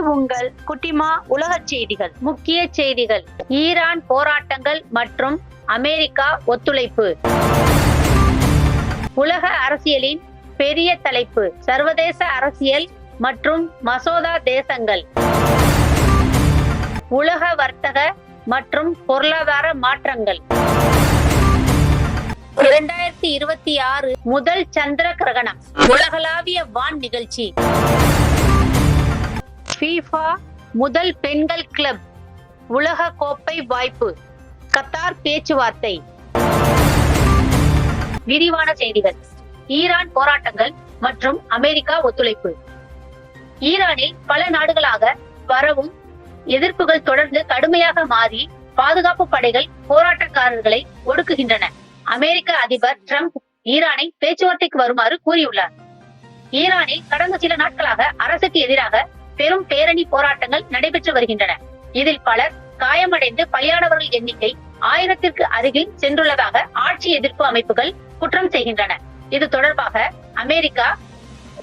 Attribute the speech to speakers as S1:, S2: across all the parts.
S1: உங்கள் குட்டிமா உலக செய்திகள் முக்கிய செய்திகள் ஈரான் போராட்டங்கள் மற்றும் அமெரிக்கா ஒத்துழைப்பு. உலக அரசியலின் பெரிய தலைப்பு சர்வதேச அரசியல் மற்றும் மசோதா தேசங்கள். உலக வர்த்தக மற்றும் பொருளாதார மாற்றங்கள். இரண்டாயிரத்தி இருபத்தி ஆறு முதல் சந்திர கிரகணம் உலகளாவிய வான் நிகழ்ச்சி. ஃபீஃபா முதல் பெண்கள் கிளப் உலக கோப்பை வாய்ப்பு கத்தார் பேச்சுவார்த்தை. விரிவான செய்திகள். ஈரான் போராட்டங்கள் மற்றும் அமெரிக்கா ஒத்துழைப்பு. ஈரானில் பல நாடுகளாக வரவும் எதிர்ப்புகள் தொடர்ந்து கடுமையாக மாறி பாதுகாப்பு படைகள் போராட்டக்காரர்களை ஒடுக்குகின்றன. அமெரிக்க அதிபர் டிரம்ப் ஈரானை பேச்சுவார்த்தைக்கு வருமாறு கூறியுள்ளார். ஈரானில் கடந்த சில நாட்களாக அரசுக்கு எதிராக பெரும் பேரணி போராட்டங்கள் நடைபெற்று வருகின்றன. இதில் பலர் காயமடைந்து பலியானவர்கள் எண்ணிக்கை ஆயிரத்திற்கு அருகில் சென்றுள்ளதாக ஆட்சி எதிர்ப்பு அமைப்புகள் குற்றம் செய்கின்றன. இது தொடர்பாக அமெரிக்கா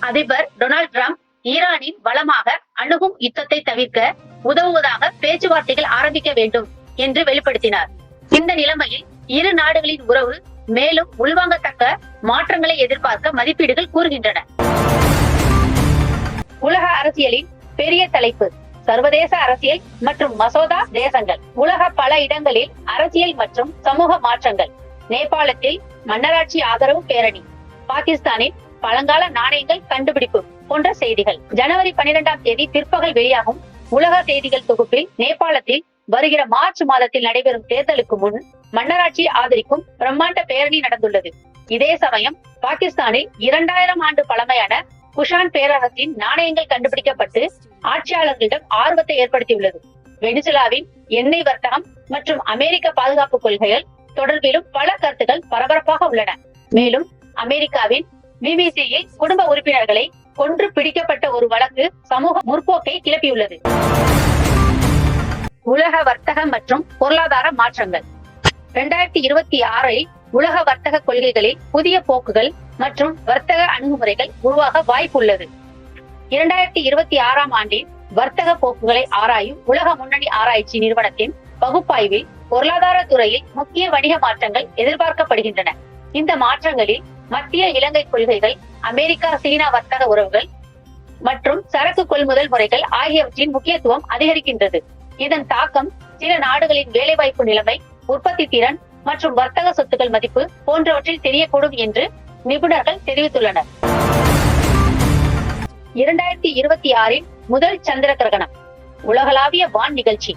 S1: அதிபர் டொனால்ட் ட்ரம்ப் ஈரானின் வளமாக அணுகும் யுத்தத்தை தவிர்க்க உதவுவதாக பேச்சுவார்த்தைகள் ஆரம்பிக்க வேண்டும் என்று வெளிப்படுத்தினார். இந்த நிலைமையில் இரு நாடுகளின் உறவு மேலும் உள்வாங்கத்தக்க மாற்றங்களை எதிர்பார்க்க மதிப்பீடுகள் கூறுகின்றன. உலக அரசியலின் பெரிய தலைப்பு. சர்வதேச அரசியல் மற்றும் மசோதா தேசங்கள். உலக பல இடங்களில் அரசியல் மற்றும் சமூக மாற்றங்கள். நேபாளத்தில் மன்னராட்சி ஆதரவு பேரணி. பாகிஸ்தானில் பழங்கால நாணயங்கள் கண்டுபிடிப்பு போன்ற செய்திகள். ஜனவரி பனிரெண்டாம் தேதி பிற்பகல் வெளியாகும் உலக செய்திகள் தொகுப்பில் நேபாளத்தில் வருகிற மார்ச் மாதத்தில் நடைபெறும் தேர்தலுக்கு முன் மன்னராட்சி ஆதரிக்கும் பிரம்மாண்ட பேரணி நடந்துள்ளது. இதே சமயம் பாகிஸ்தானில் இரண்டாயிரம் ஆண்டு பழமையான குஷான் பேரரசின் நாணயங்கள் கண்டுபிடிக்கப்பட்டு ஆட்சியாளர்களிடம் ஆர்வத்தை ஏற்படுத்தியுள்ளது. வெனிசுலாவின் எண்ணெய் வர்த்தகம் மற்றும் அமெரிக்க பாதுகாப்பு கொள்கைகள் தொடர்பிலும் பல கருத்துகள் பரபரப்பாக உள்ளன. மேலும் அமெரிக்காவின் பிபிசியில் குடும்ப உறுப்பினர்களை கொன்று பிடிக்கப்பட்ட ஒரு வழக்கு சமூக முற்போக்கை கிளப்பியுள்ளது. உலக வர்த்தக மற்றும் பொருளாதார மாற்றங்கள். இரண்டாயிரத்தி இருபத்தி ஆறில் உலக வர்த்தக கொள்கைகளில் புதிய போக்குகள் மற்றும் வர்த்தக அணுகுமுறைகள் உருவாக வாய்ப்புள்ளது. இரண்டாயிரத்தி இருபத்தி ஆறாம் ஆண்டின் வர்த்தக போக்குகளை ஆராயும் உலக முன்னணி ஆராய்ச்சி நிறுவனத்தின் பகுப்பாய்வில் பொருளாதார துறையில் முக்கிய வணிக மாற்றங்கள் எதிர்பார்க்கப்படுகின்றன. இந்த மாற்றங்களில் மத்திய இலங்கை கொள்கைகள் அமெரிக்கா சீனா வர்த்தக உறவுகள் மற்றும் சரக்கு கொள்முதல் முறைகள் ஆகியவற்றின் முக்கியத்துவம் அதிகரிக்கின்றது. இதன் தாக்கம் சில நாடுகளின் வேலைவாய்ப்பு நிலைமை உற்பத்தி திறன் மற்றும் வர்த்தக சொத்துக்கள் மதிப்பு போன்றவற்றில் தெரியக்கூடும் என்று நிபுணர்கள் தெரிவித்துள்ளனர். இரண்டாயிரத்தி இருபத்தி ஆறில் முதல் சந்திர கிரகணம் உலகளாவிய வான் நிகழ்ச்சி.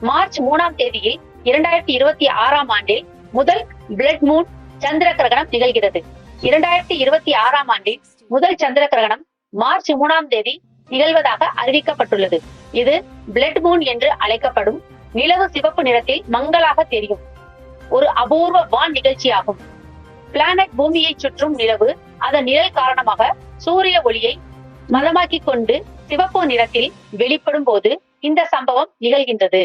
S1: மார்ச் மூணாம் தேதியில் இரண்டாயிரத்தி இருபத்தி ஆறாம் ஆண்டில் முதல் பிளட் மூன் சந்திர கிரகணம் நிகழ்கிறது. இரண்டாயிரத்தி இருபத்தி ஆறாம் ஆண்டில் முதல் சந்திர கிரகணம் மார்ச் மூணாம் தேதி நிகழ்வதாக அறிவிக்கப்பட்டுள்ளது. இது பிளட் மூன் என்று அழைக்கப்படும் நிலவு சிவப்பு நிறத்தில் மங்கலாக தெரியும். ஒரு அபூர்வ வான் நிகழ்ச்சியாகும். பிளானட் பூமியை சுற்றும் நிலவு அதன் நிழல் காரணமாக சூரிய ஒளியை மதமாக்கி கொண்டு சிவப்பு நிறத்தில் வெளிப்படும் போது இந்த சம்பவம் நிகழ்கின்றது.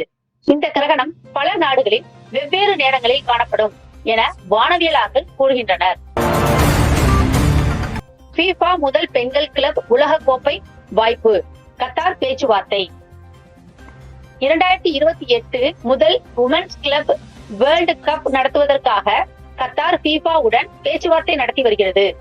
S1: இந்த கிரகணம் பல நாடுகளில் வெவ்வேறு நேரங்களில் காணப்படும் என வானவியலாளர்கள் கூறுகின்றனர். FIFA முதல் பெண்கள் கிளப் உலக கோப்பை வாய்ப்பு கத்தார் பேச்சுவார்த்தை. இரண்டாயிரத்தி இருபத்தி எட்டு முதல் உமன்ஸ் கிளப் வேர்ல்டு கப் நடத்துவதற்காக கத்தார் FIFA உடன் பேச்சுவார்த்தை நடத்தி வருகிறது.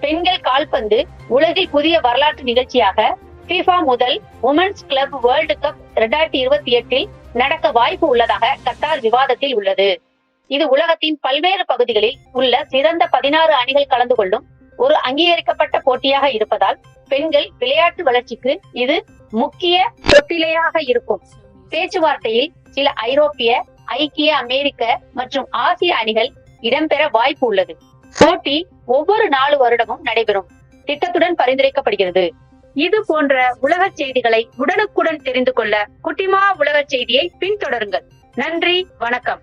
S1: பெண்கள் கால்பந்து உலகில் புதிய வரலாற்று நிகழ்ச்சியாக FIFA முதல் உமன்ஸ் கிளப் வேர்ல்டு கப் இரண்டாயிரத்தி இருபத்தி எட்டில் நடக்க வாய்ப்பு உள்ளதாக கத்தார் விவாதத்தில் உள்ளது. இது உலகத்தின் பல்வேறு பகுதிகளில் உள்ள சிறந்த பதினாறு அணிகள் கலந்து கொள்ளும் ஒரு அங்கீகரிக்கப்பட்ட போட்டியாக இருப்பதால் பெண்கள் விளையாட்டு வளர்ச்சிக்கு இது முக்கிய தொட்டிலையாக இருக்கும். பேச்சுவார்த்தையில் சில ஐரோப்பிய ஐக்கிய அமெரிக்க மற்றும் ஆசிய அணிகள் இடம்பெற வாய்ப்பு உள்ளது. போட்டி ஒவ்வொரு நாலு வருடமும் நடைபெறும். திட்டத்துடன் பரிந்துரைக்கப்படுகிறது. இது போன்ற உலக செய்திகளை உடனுக்குடன் தெரிந்து கொள்ள குட்டிமா உலக செய்தியை பின்தொடருங்கள். நன்றி வணக்கம்.